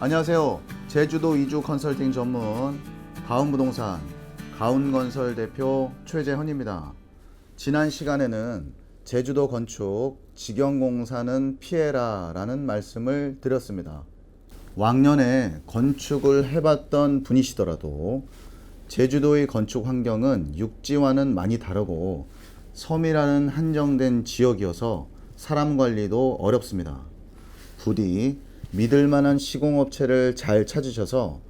안녕하세요. 제주도 이주 컨설팅 전문 가운부동산 가운건설 대표 최재헌입니다. 지난 시간에는 제주도 건축 직영공사는 피해라라는 말씀을 드렸습니다. 왕년에 건축을 해봤던 분이시더라도 제주도의 건축 환경은 육지와는 많이 다르고 섬이라는 한정된 지역이어서 사람 관리도 어렵습니다. 부디 믿을 만한 시공업체를 잘 찾으셔서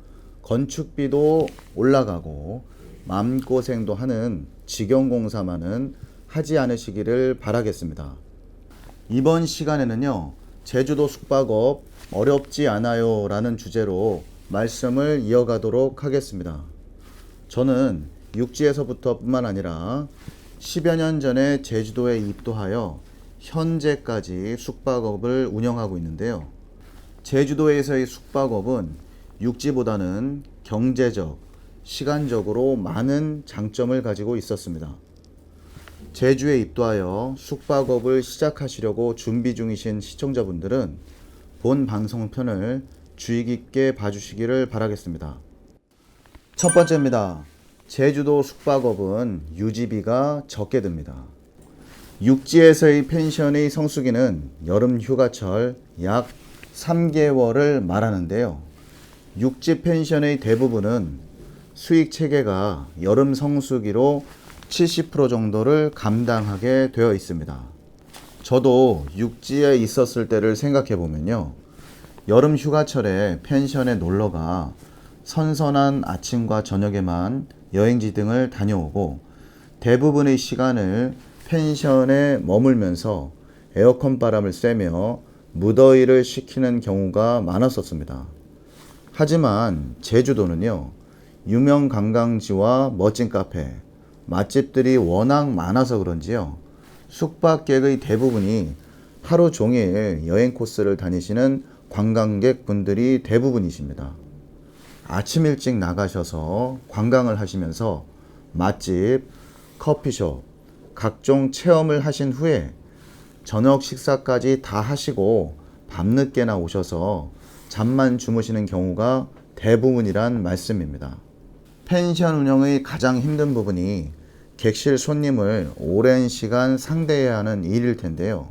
건축비도 올라가고 마음고생도 하는 직영공사만은 하지 않으시기를 바라겠습니다. 이번 시간에는요, 제주도 숙박업 어렵지 않아요 라는 주제로 말씀을 이어가도록 하겠습니다. 저는 육지에서부터 뿐만 아니라 10여 년 전에 제주도에 입도하여 현재까지 숙박업을 운영하고 있는데요. 제주도에서의 숙박업은 육지보다는 경제적, 시간적으로 많은 장점을 가지고 있었습니다. 제주에 입도하여 숙박업을 시작하시려고 준비 중이신 시청자분들은 본 방송편을 주의 깊게 봐주시기를 바라겠습니다. 첫 번째입니다. 제주도 숙박업은 유지비가 적게 듭니다. 육지에서의 펜션의 성수기는 여름 휴가철 약 3개월을 말하는데요. 육지 펜션의 대부분은 수익 체계가 여름 성수기로 70% 정도를 감당하게 되어 있습니다. 저도 육지에 있었을 때를 생각해 보면요. 여름 휴가철에 펜션에 놀러가 선선한 아침과 저녁에만 여행지 등을 다녀오고 대부분의 시간을 펜션에 머물면서 에어컨 바람을 쐬며 무더위를 식히는 경우가 많았었습니다. 하지만 제주도는요, 유명 관광지와 멋진 카페, 맛집들이 워낙 많아서 그런지요, 숙박객의 대부분이 하루 종일 여행 코스를 다니시는 관광객 분들이 대부분이십니다. 아침 일찍 나가셔서 관광을 하시면서 맛집, 커피숍, 각종 체험을 하신 후에 저녁 식사까지 다 하시고 밤늦게나 오셔서 잠만 주무시는 경우가 대부분이란 말씀입니다. 펜션 운영의 가장 힘든 부분이 객실 손님을 오랜 시간 상대해야 하는 일일 텐데요.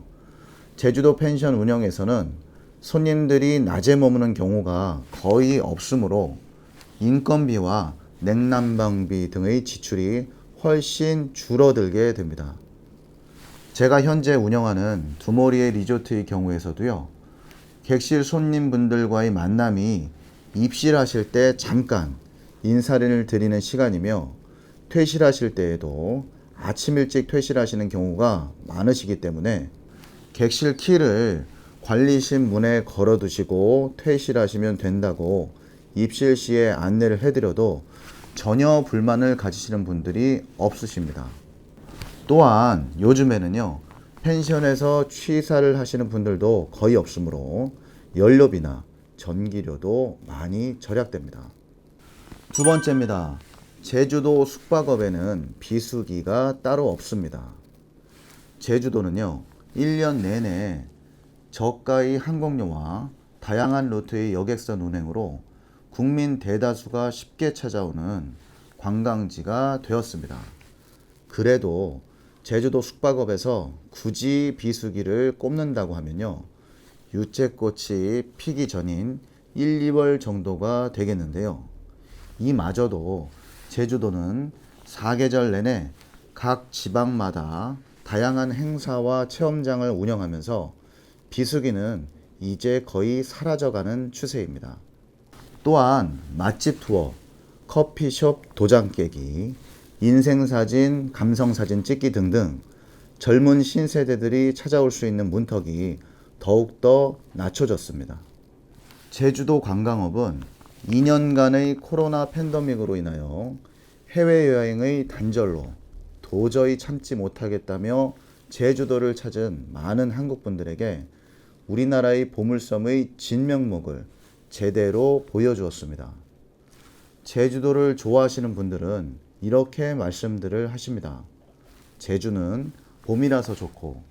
제주도 펜션 운영에서는 손님들이 낮에 머무는 경우가 거의 없으므로 인건비와 냉난방비 등의 지출이 훨씬 줄어들게 됩니다. 제가 현재 운영하는 두모리의 리조트의 경우에서도요, 객실 손님분들과의 만남이 입실하실 때 잠깐 인사를 드리는 시간이며 퇴실하실 때에도 아침 일찍 퇴실하시는 경우가 많으시기 때문에 객실 키를 관리실 문에 걸어 두시고 퇴실하시면 된다고 입실 시에 안내를 해드려도 전혀 불만을 가지시는 분들이 없으십니다. 또한 요즘에는요, 펜션에서 취사를 하시는 분들도 거의 없으므로 연료비나 전기료도 많이 절약됩니다. 두 번째입니다. 제주도 숙박업에는 비수기가 따로 없습니다. 제주도는요, 1년 내내 저가의 항공료와 다양한 루트의 여객선 운행으로 국민 대다수가 쉽게 찾아오는 관광지가 되었습니다. 그래도 제주도 숙박업에서 굳이 비수기를 꼽는다고 하면요. 유채꽃이 피기 전인 1, 2월 정도가 되겠는데요. 이마저도 제주도는 사계절 내내 각 지방마다 다양한 행사와 체험장을 운영하면서 비수기는 이제 거의 사라져가는 추세입니다. 또한 맛집 투어, 커피숍 도장 깨기, 인생사진, 감성사진 찍기 등등 젊은 신세대들이 찾아올 수 있는 문턱이 더욱더 낮춰졌습니다. 제주도 관광업은 2년간의 코로나 팬데믹으로 인하여 해외여행의 단절로 도저히 참지 못하겠다며 제주도를 찾은 많은 한국분들에게 우리나라의 보물섬의 진면목을 제대로 보여주었습니다. 제주도를 좋아하시는 분들은 이렇게 말씀들을 하십니다. 제주는 봄이라서 좋고,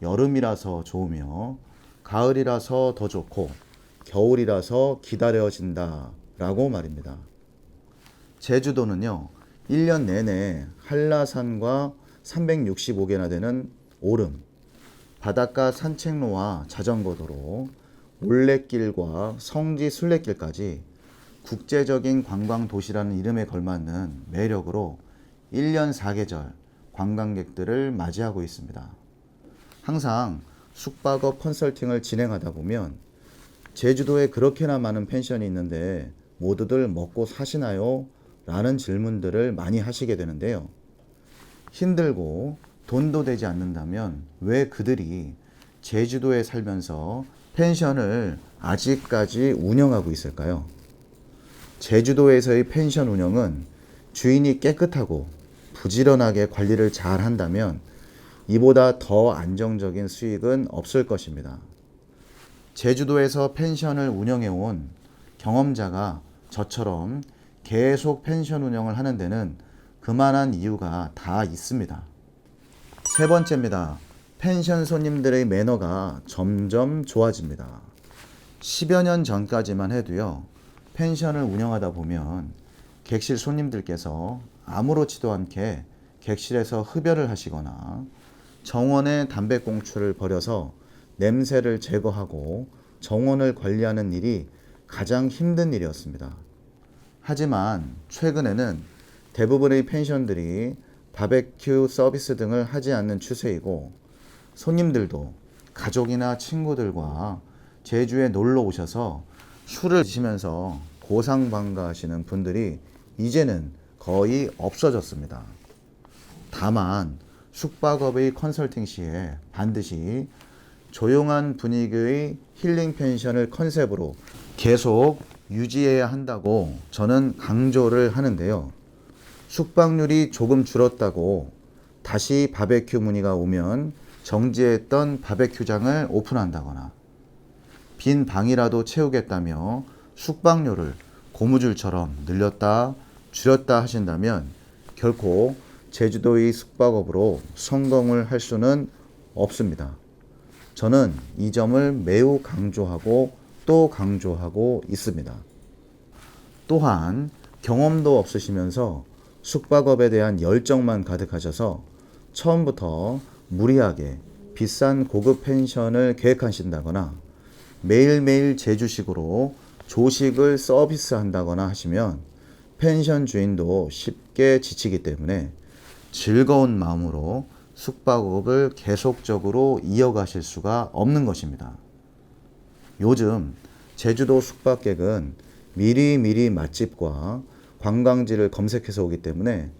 여름이라서 좋으며, 가을이라서 더 좋고, 겨울이라서 기다려진다 라고 말입니다. 제주도는요, 1년 내내 한라산과 365개나 되는 오름, 바닷가 산책로와 자전거도로, 올레길과 성지 순례길까지 국제적인 관광 도시라는 이름에 걸맞는 매력으로 1년 4계절 관광객들을 맞이하고 있습니다. 항상 숙박업 컨설팅을 진행하다 보면 제주도에 그렇게나 많은 펜션이 있는데 모두들 먹고 사시나요? 라는 질문들을 많이 하시게 되는데요. 힘들고 돈도 되지 않는다면 왜 그들이 제주도에 살면서 펜션을 아직까지 운영하고 있을까요? 제주도에서의 펜션 운영은 주인이 깨끗하고 부지런하게 관리를 잘 한다면 이보다 더 안정적인 수익은 없을 것입니다. 제주도에서 펜션을 운영해 온 경험자가 저처럼 계속 펜션 운영을 하는 데는 그만한 이유가 다 있습니다. 세 번째입니다. 펜션 손님들의 매너가 점점 좋아집니다. 10여 년 전까지만 해도요, 펜션을 운영하다 보면 객실 손님들께서 아무렇지도 않게 객실에서 흡연을 하시거나 정원에 담배꽁초를 버려서 냄새를 제거하고 정원을 관리하는 일이 가장 힘든 일이었습니다. 하지만 최근에는 대부분의 펜션들이 바베큐 서비스 등을 하지 않는 추세이고 손님들도 가족이나 친구들과 제주에 놀러 오셔서 술을 드시면서 고상방가하시는 분들이 이제는 거의 없어졌습니다. 다만 숙박업의 컨설팅 시에 반드시 조용한 분위기의 힐링 펜션을 컨셉으로 계속 유지해야 한다고 저는 강조를 하는데요. 숙박률이 조금 줄었다고 다시 바베큐 문의가 오면 정지했던 바베큐장을 오픈한다거나 빈 방이라도 채우겠다며 숙박료를 고무줄처럼 늘렸다 줄였다 하신다면 결코 제주도의 숙박업으로 성공을 할 수는 없습니다. 저는 이 점을 매우 강조하고 또 강조하고 있습니다. 또한 경험도 없으시면서 숙박업에 대한 열정만 가득하셔서 처음부터 무리하게 비싼 고급 펜션을 계획하신다거나 매일매일 제주식으로 조식을 서비스한다거나 하시면 펜션 주인도 쉽게 지치기 때문에 즐거운 마음으로 숙박업을 계속적으로 이어가실 수가 없는 것입니다. 요즘 제주도 숙박객은 미리미리 맛집과 관광지를 검색해서 오기 때문에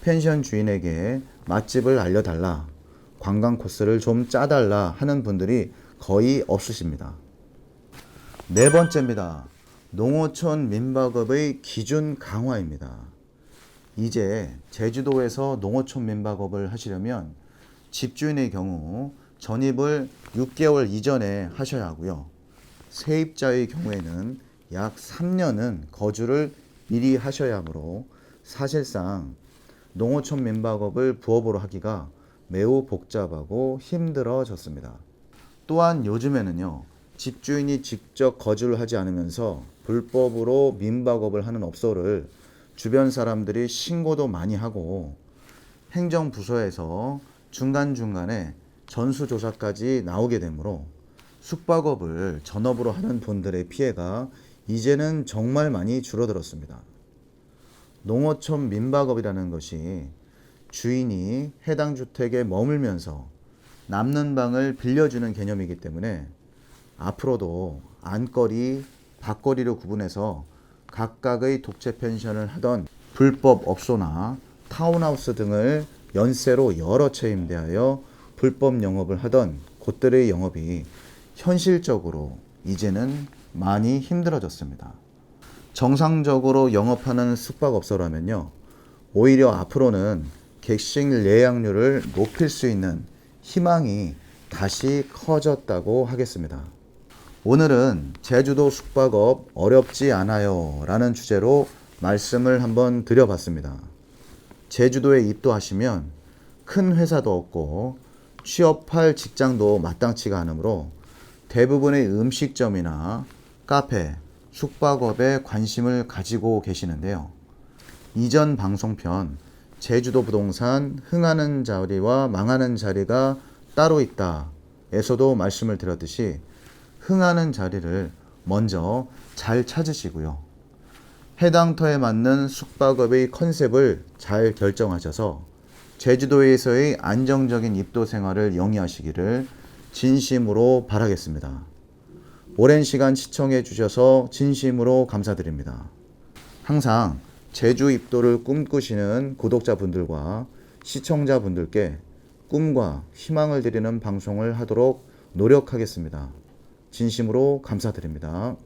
펜션 주인에게 맛집을 알려달라, 관광 코스를 좀 짜달라 하는 분들이 거의 없으십니다. 네 번째입니다. 농어촌 민박업의 기준 강화입니다. 이제 제주도에서 농어촌 민박업을 하시려면 집주인의 경우 전입을 6개월 이전에 하셔야 하고요. 세입자의 경우에는 약 3년은 거주를 미리 하셔야 하므로 사실상 농어촌 민박업을 부업으로 하기가 매우 복잡하고 힘들어졌습니다. 또한 요즘에는요, 집주인이 직접 거주를 하지 않으면서 불법으로 민박업을 하는 업소를 주변 사람들이 신고도 많이 하고 행정부서에서 중간중간에 전수조사까지 나오게 되므로 숙박업을 전업으로 하는 분들의 피해가 이제는 정말 많이 줄어들었습니다. 농어촌 민박업이라는 것이 주인이 해당 주택에 머물면서 남는 방을 빌려주는 개념이기 때문에 앞으로도 안거리, 밖거리로 구분해서 각각의 독채 펜션을 하던 불법 업소나 타운하우스 등을 연세로 여러 채 임대하여 불법 영업을 하던 곳들의 영업이 현실적으로 이제는 많이 힘들어졌습니다. 정상적으로 영업하는 숙박업소라면요. 오히려 앞으로는 객실 예약률을 높일 수 있는 희망이 다시 커졌다고 하겠습니다. 오늘은 제주도 숙박업 어렵지 않아요 라는 주제로 말씀을 한번 드려봤습니다. 제주도에 입도하시면 큰 회사도 없고 취업할 직장도 마땅치가 않으므로 대부분의 음식점이나 카페, 숙박업에 관심을 가지고 계시는데요. 이전 방송편 제주도 부동산 흥하는 자리와 망하는 자리가 따로 있다. 에서도 말씀을 드렸듯이 흥하는 자리를 먼저 잘 찾으시고요. 해당 터에 맞는 숙박업의 컨셉을 잘 결정하셔서 제주도에서의 안정적인 입도 생활을 영위하시기를 진심으로 바라겠습니다. 오랜 시간 시청해 주셔서 진심으로 감사드립니다. 항상 제주 입도를 꿈꾸시는 구독자분들과 시청자분들께 꿈과 희망을 드리는 방송을 하도록 노력하겠습니다. 진심으로 감사드립니다.